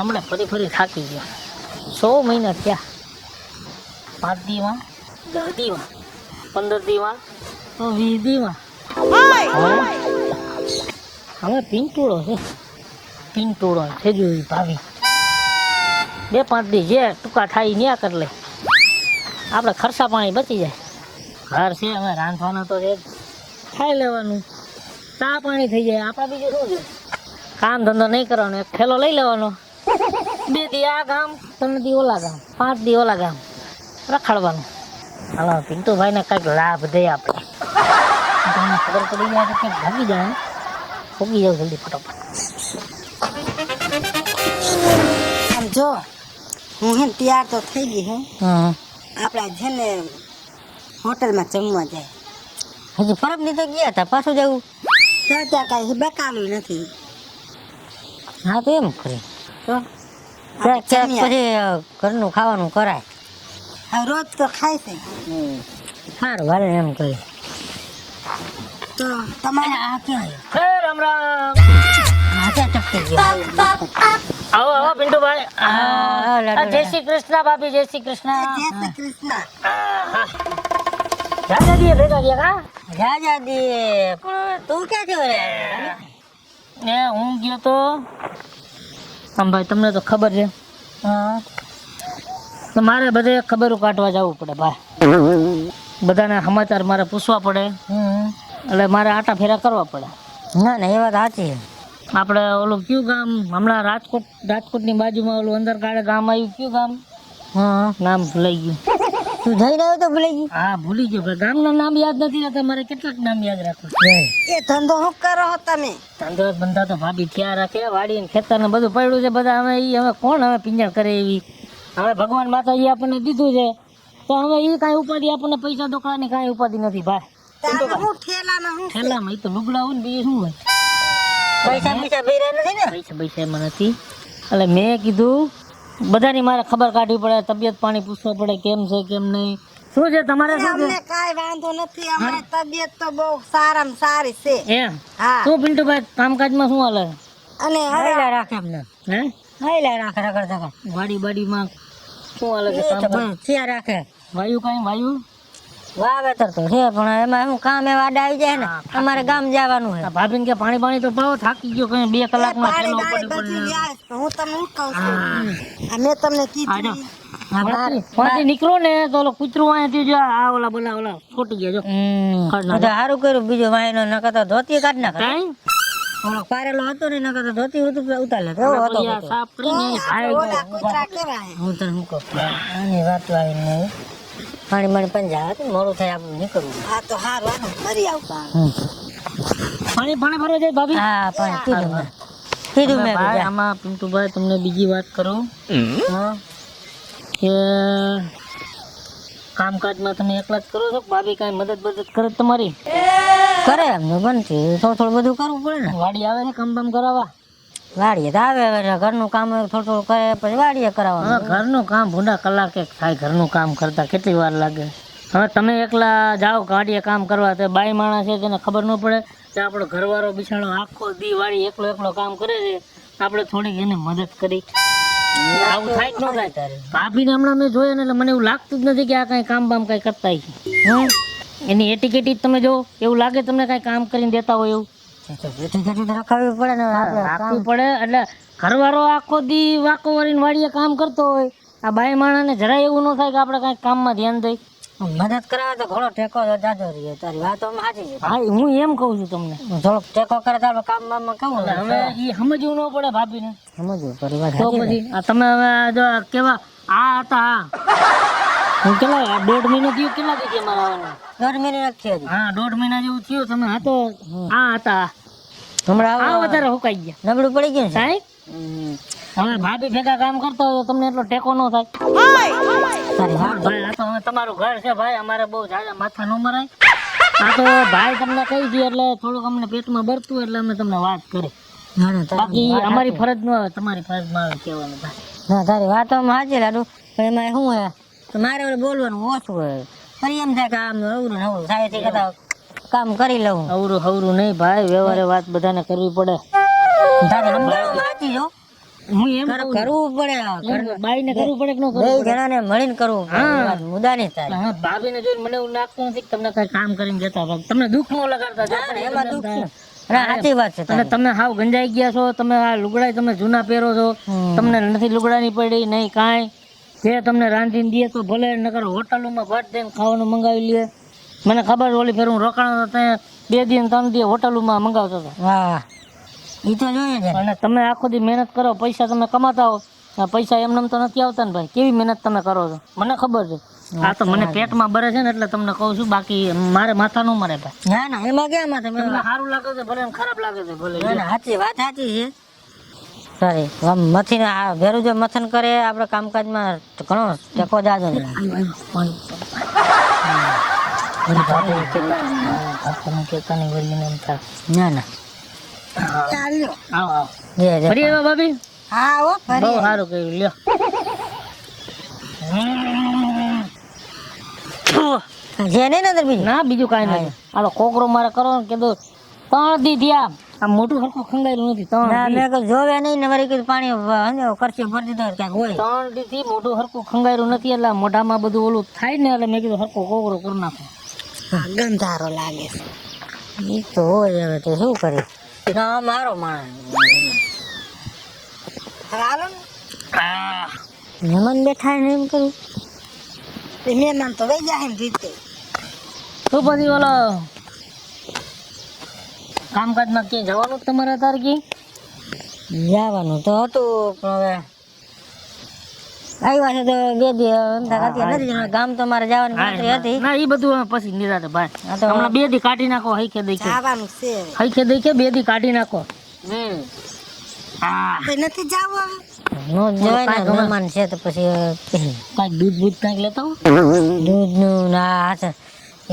ગામડે ફરી ફરી થાકી ગયો. સો મહિના થયા. પાંચ દીમાં દસ દીમાં પંદર દીમાં વીસ દીમાં હવે પિંટુડો છે. પિંટુડો છે જોઈ ભાવી બે પાંચ દી જે ટૂંકા થાય ન્યા કર લે. આપણે ખર્ચા પાણી બચી જાય. ઘર છે, હવે રાંધવાનું તો છે. ખાઈ લેવાનું. ચા પાણી થઈ જાય. આપણે બીજું શું છે? કામ ધંધો નહીં કરવાનો. એક થેલો લઈ લેવાનો. બે દી આ ગામ ત્રણ દી ઓલા ગામ પાંચ દી ઓલા ગામ. રખડવાનું. હાલો પિન્ટુભાઈને કંઈક લાભ દે આપણે. તમને ખબર પડી જાય તો કંઈક ભાગી જાય ભોગી જાવ જલ્દી ફટાફટ. આમ જો હું હે તૈયાર તો થઈ ગઈ હું? આપણે છે ને હોટલમાં જમવા જાય. હજી પરબની તો ગયા હતા પાછું જવું? ત્યાં કાંઈ બકાલું નથી. હા તો એમ કરી તો? પછી ઘરનું ખાવાનું કરાય. રોજ તો ખાય છે. સારું વારે એમ કહે તો તમારે આ ક્યાં હે રામ રામ. હાથે ટપકી ગયો આવો આવો પિન્ટુભાઈ. આ, જય શ્રી કૃષ્ણ ભાભી જય શ્રી કૃષ્ણ. જય શ્રી કૃષ્ણ. રાજા દીએ ભેગા ગયા કા? રાજા દે પણ તું ક્યાં થયો રે ને હું ગયો તો આમ ભાઈ તમને તો ખબર છે. તો મારે બધે ખબરો કાઢવા જવું પડે ભાઈ. બધાને સમાચાર મારે પૂછવા પડે. એટલે મારે આટા ફેરા કરવા પડે. ના ના એ વાત સાચી આપણે ઓલું કયું ગામ? હમણાં રાજકોટ રાજકોટની બાજુમાં ઓલું અંદર કાળે ગામ આવ્યું કયું ગામ? હા. નામ લઈ ગયું. તું જઈ રહ્યો તો ભૂલી ગઈ હા ભૂલી ગયો. ગામના નામ યાદ નથી રહેતા. મારે કેટલાક નામ યાદ રાખવા એ ધંધો શું કરો છો તમે? ધંધો બંધા તો ભાભી થયા રાખે. વાડી ને ખેતર ને બધું પડ્યું છે બધા. હવે ઈ હવે કોણ હવે પિંજર કરે એવી? હવે ભગવાન માતાજી આપણને દીધું છે. તો હવે એ કાંઈ ઉપાધિ આપણને પૈસા દોકડાની કાંઈ ઉપાધિ નથી ભાઈ. હું ઠેલામાં એ તો લુગડા હોય ને બીજું શું હોય? પૈસા પૈસા ભર્યા નથી ને? પૈસા પૈસા એમાં નથી. એટલે મેં કીધું બધાની મારે ખબર કાઢવી પડે તબિયત પાણી પૂછવું પડે કેમ છે કેમ નહીં. શું છે તમારે શું છે? અમને કાંઈ વાંધો નથી અમારી તબિયત તો બહુ સારામાં સારી છે. એમ? હા. શું પિન્ટુભાઈ કામકાજમાં શું હાલે? અને હૈલા રાખે અમને. હે? હૈલા રાખે રગડ ધગડ વાડી બાડીમાં શું હાલે છે કામકાજ? થયા રાખે. વાયુ કઈ વાયુ? વાવેતર તો છે પણ એમાં શું કામ એવા આડા આવી જાય ને? અમારે ગામ જવાનું આ ભાભીને કે પાણી પાણી તો પાવો થાકી ગયો કઈ બે પડી લ્યાસ. હું તમને શું કહું છું? અમે તમને કીધું નીકળો ને તો ઓલો કૂતરું અહીંયાથી જો આ ઓલા બોલા ઓલા છોટી ગયા જો. સારું કર્યું બીજો વાયનો નકર તો ધોતી કાઢ કાંઈ? ઓલો પારેલો હતો ને તો ધોતી ઉતું ઉતાર લે હતો હું તને કહું? આની વાત પાણી પાણી પંજા હતું મોડું થાય આપણે નીકળવું. હા તો હારું હારું ફરી આવું. પાણી પાણી ભરવા જાય ભાભી. હા પાણી પીધું મેં. પીધું મેં ભાઈ આમાં પિન્ટુભાઈ તમને બીજી વાત કરું. હા કે કામકાજમાં તમે એકલા જ કરો છો? ભાભી કાંઈ મદદ બદદ કરે તમારી? કરે એમને બનતી થોડું થોડું બધું કરવું પડે ને. વાડી આવે ને કામ બામ કરાવવા? વાડીએ તો આવે હવે ઘરનું કામ થોડું થોડું કરે પછી વાડીએ કરાવવાનું. હા ઘરનું કામ ભૂંડા કલાકે થાય ઘરનું કામ કરતા કેટલી વાર લાગે? હવે તમે એકલા જાઓ ગાડીએ કામ કરવા તો બાઈ માણસ છે તેને ખબર ન પડે કે આપણો ઘરવાળો બિછાણો આખો દી વાળી એકલો એકલો કામ કરે છે. આપણે થોડીક એને મદદ કરી. આવું થાય ન થાય તારે? ભાભીને હમણાં મેં જોયા ને એટલે મને એવું લાગતું જ નથી કે આ કાંઈ કામ બામ કાંઈ કરતા છે એની એટીકેટી તમે જો એવું લાગે તમને કાંઈ કામ કરીને દેતા હોય એવું? જેથી જેથી રખાવવી પડે ને આપણે પડે એટલે ઘરવાળો આખો દી વાકો વળીને વાડીએ કામ કરતો હોય. આ બાઈ માણસને જરાય એવું ન થાય કે આપણે કાંઈક કામમાં ધ્યાન દઈ મદદ કરાવે તો ઘણો ટેકો જાજો રહીએ તારી વાત સાચી છે. હા હું એમ કહું છું તમને. થોડોક ટેકો કરે તો આપણે કામ બામમાં કહું હવે એ સમજવું ન પડે ભાભીને. સમજવું પરિવાર તો પછી આ તમે હવે જો કેવા આ હતા. હું કેટલા દોઢ મહિનો થયો કેટલા થઈ ગયા મારા દોઢ મહિને નથી હા દોઢ મહિના જેવું થયું તમે હા તો આ હતા. હમણાં આ વધારે હુકાઈ ગયા. નબળું પડી ગયું સાહેબ? હવે ભાભી ભેગા કામ કરતા હોય તમને એટલો ટેકો ન થાય. ભાઈ આ તો હવે તમારું ઘર છે ભાઈ. અમારે બહુ જાજા માથા ન મરાય. આ તો ભાઈ તમને કહી દે એટલે થોડુંક અમને પેટમાં બરતું એટલે અમે તમને વાત કરી બાકી અમારી ફરજ ન આવે તમારી ફરજમાં આવે કહેવાનું ભાઈ. ના તારી વાત સાચી લાડુ. પણ એમાં શું હોય? મારે બોલવાનું ઓછું હોય. ફરી એમ થાય કે આમ અવરું ને અવરું થાય તે કરતા કામ કરી લઉં. અવરું હવરું નહીં ભાઈ વ્યવહારે વાત બધાને કરવી પડે. તારી સમજાવવામાં સાચી જો હું એમ કર- કહું છું. કરવું પડે બાઈને કરવું પડે કે ન કરવું પડે? જણાને મળીને કરવું થાય. હા ભાભીને જોઈને મને એવું લાગતું નથી કે તમને કઈ કામ કરીને જતા ભાગ તમને દુઃખ ન લગાડતા એમાં દુઃખ ના, સાચી વાત છે અને તમે હાવ ગંજાઈ ગયા છો તમે આ લુગડા તમે જૂના પહેરો છો. તમને નથી લુગડાની પડી નહીં કાંઈ. જે તમને રાંધીને દે તો ભલે નકર હોટલોમાં ભટ દઈને ખાવાનું મંગાવી લે. મને ખબર છે, ઓલી ફેર હું રોકાણો તો ત્યાં બે દિન ત્રણ દી હોટલોમાં મંગાવતો હતો. હા ઈ તો જોઈએ છે. અને તમે આખો દી મહેનત કરો પૈસા તમે કમાતા હો. આ પૈસા એમને તો નથી આવતા ને ભાઈ. કેવી મહેનત તમે કરો છો? મને ખબર છે. આ તો મને પેટમાં બરે છે ને એટલે તમને કહું છું બાકી મારે માથા ન મરે ભાઈ. ના ના એમાં ક્યાં માથે મને સારું લાગે છે ભલે ખરાબ લાગે છે ભલે. સાચી વાત સાચી છે. સારી. આમ મથીને આ ભેરું જો મથન કરે આપણે કામકાજમાં ઘણો ટેકો જાજો જ લાગે. મારી ભાભી કહેતા આપણને કહેતા નહીં વળીને એમ થાય. ના ના. આવો આવો. જે જે. ફરી આવ્યા ભાભી. હા હો બહુ સારું કહ્યું લ્યો. જે નહીં અંદર બીજું? ના બીજું કાંઈ નહીં આલો કોકરો મારે કરો ને કીધું ત્રણ દી થયા આ મોટું હરખું ખંગાયેલું નથી ત્રણ મેં કીધું જોવે નહીં ને વળી કીધું પાણી કરશે ભરી દીધો ક્યાંક હોય. ત્રણ દી થી મોટું હરખું ખંગાયેલું નથી એટલે મોઢામાં બધું ઓલું થાય ને એટલે મેં કીધું હરખો કોકરો કરી નાખો. ગંધારો લાગે છે. ઈ તો હોય હવે તો શું કરે ના મારો માણસ. મહેમાન બેઠા ને એમ કરું? મહેમાન તો વહી જાય રીતે તો પછી ઓલો કામકાજમાં ક્યાંય જવાનું જ તમારે તારકી જવાનું તો હતું પણ હવે આવ્યા છે તો બે દી હતી નથી જણા ગામ તો મારે જવાની ખાતરી હતી. ના એ બધું પછી નિરાતે ભાઈ. હમણાં બે દી કાઢી નાખો હૈખે દઈ કે જવાનું છે હૈખે દઈ કે બે દી કાઢી નાખો. હમ. હા. નથી જવું નો જવાય ને મહેમાન છે તો પછી કાંઈક દૂધ બૂધ કાંઈક લેતા હો દૂધનું ના હાથ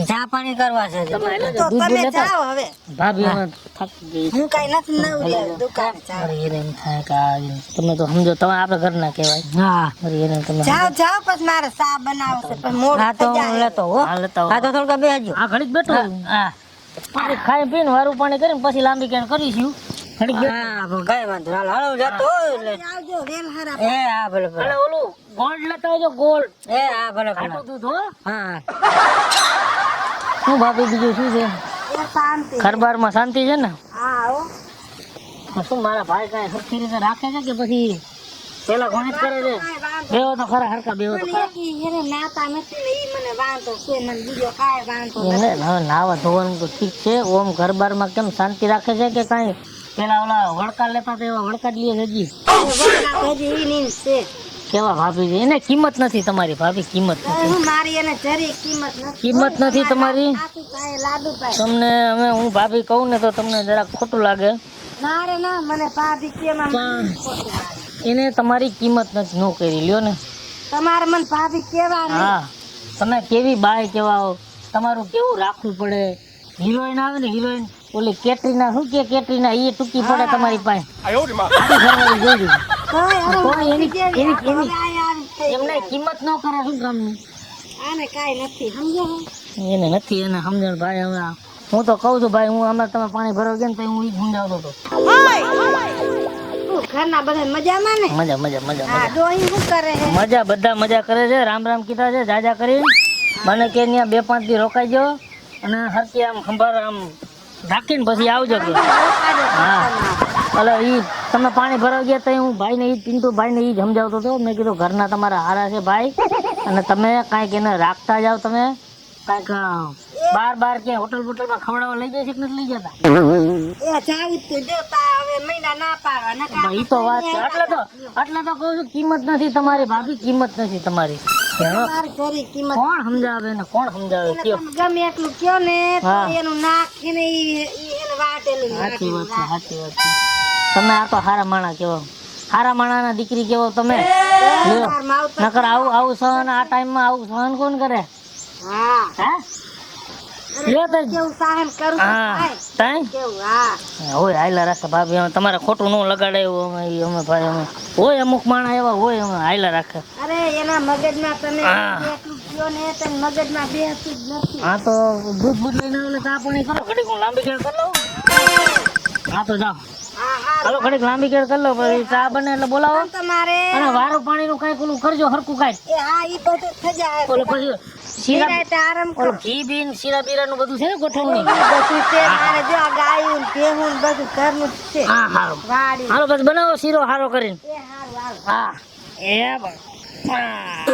ચા પાણી કરવા છે. તમે તો તમે જાઓ હવે. ભાભી થાકી ગઈ. હું કઈ નથી નવ દુકાન અરે એને એમ થાય કે આ તમે તો સમજો તમે આપણે ઘરના કહેવાય. હા. અરે એને તમે જાઓ જાઓ પછી મારે ચા બનાવશે પણ મોડ હા તો હું લેતો હો. હા લેતો હા. તો થોડુંક બેસજો હા ઘડીક બેઠો હા પાણી ખાઈ પીને વારું પાણી કરીને પછી લાંબી કેણ કરીશું ઘડીક હા પણ કઈ વાંધો હાલો હાલો જતો એટલે. આવજો વેલ હારા એ હા ભલે ભલે. ઓલું ગોલ્ડ લેતા આવજો ગોલ્ડ એ હા ભલે ભલે. દૂધ હો. હા. શું ભાભી બીજું શું છે? ખરબારમાં શાંતિ. છે ને? શું મારા ભાઈ કાંઈ સરખી રીતે રાખે છે કે પછી પેલા ઘણી જ કરે છે? બેવો તો ખરા હરકા બેવો તો નાવા ધોવાનું તો ઠીક છે ઓમ ઘર બારમાં કેમ શાંતિ રાખે છે કે કાંઈ? પેલા ઓલા વળકા લેતા તો એવા વળકા જ લે હજી. કેવા ભાભી છે? એને કિંમત નથી તમારી ભાભી કિંમત નથી. હું મારી એને જરી કિંમત નથી. કિંમત નથી તમારી? તમને હવે હું ભાભી કહું ને તો તમને જરા ખોટું લાગે. મારે ના મને ભાભી કેમાં એને તમારી કિંમત નથી ન કરી લ્યો ને. તમારે મને ભાભી કેવા હા તમે કેવી બાય કેવા તમારું કેવું રાખવું પડે? હિરોઈન આવે ને હિરોઈન ઓલી કેટરીના શું કે કેટરીના? એ ટૂંકી પડે તમારી પાસે. એમને કિંમત ન કરે શું કામની આને કાંઈ નથી સમજો? એને નથી એને સમજણ ભાઈ હવે હું તો કહું છું ભાઈ હું હમણાં તમે પાણી ભરો ગયા ને તો હું ઈ સમજાવતો હતો. ઘરના બધા મજામાં ને? મજા મજા મજા હા ડોહી શું કરે મજા બધા મજા કરે છે. રામ રામ કીધા છે જાજા કરી. મને કે ત્યાં બે પાંચ દી રોકાઈ ગયો અને હરકી આમ ખંભાર આમ ઢાંકીને પછી આવજો હા એટલે ઈ તમે પાણી ભરાઈ ગયા તો હું ભાઈને ઈ પિન્ટુ ભાઈને ઈ સમજાવતો હતો. મેં કીધું ઘરના તમારા હારા છે ભાઈ. અને તમે કાંઈક એને રાખતા જાઓ તમે. કાંઈક બાર બાર ક્યાંય હોટલ બોટલમાં ખવડાવવા લઈ જાય છે કે નથી લઈ જતા? એ તું વાત છે. એટલે તો એટલે તો કહું છું કિંમત નથી તમારી ભાભી કિંમત નથી તમારી. કોણ સમજાવે ને કોણ સમજાવે? ગમે એટલું કયો ને એનું સાચી વાત છે સાચી વાત છે. તમે આ તો હારા માણા કેવો હારા માણાના દીકરી કેવો તમે. નકર આવું આવું સહન આ ટાઈમમાં આવું સહન કોણ કરે? હા. તમારે ખોટું ન લગાડાયું અમે અમે ભાઈ અમે. હોય અમુક માણા એવા હોય અમે હાયલા રાખે. અરે એના મગજમાં તમે મગજમાં બેસતું જ નથી. હા તો દૂધ બૂધ લઈને આવે ચા પાણી કરો. ઘડીક હું લાંબી ખેડ કરી લઉં. હા તો જાઓ. હા ઘડીક લાંબી કેળ કરી લો પછી ચા બને એટલે બોલાવો. તમારે અને વારો પાણી નું કંઈક ઓલું કરજો હરકું કાંઈક હા ઈ બધું થઈ જાય. ઓલો પછી શીરા આરામ કરો. ઘી બીન શીરા બીરાનું બધું છે ને ગોઠવણી? બધું છે મારે જો આ ગાયું ભેહું બધું ઘરનું છે. હા હારું હાલો બસ બનાવો શીરો હારો કરીને. એ હારું હારું. હા. એ બસ. હા.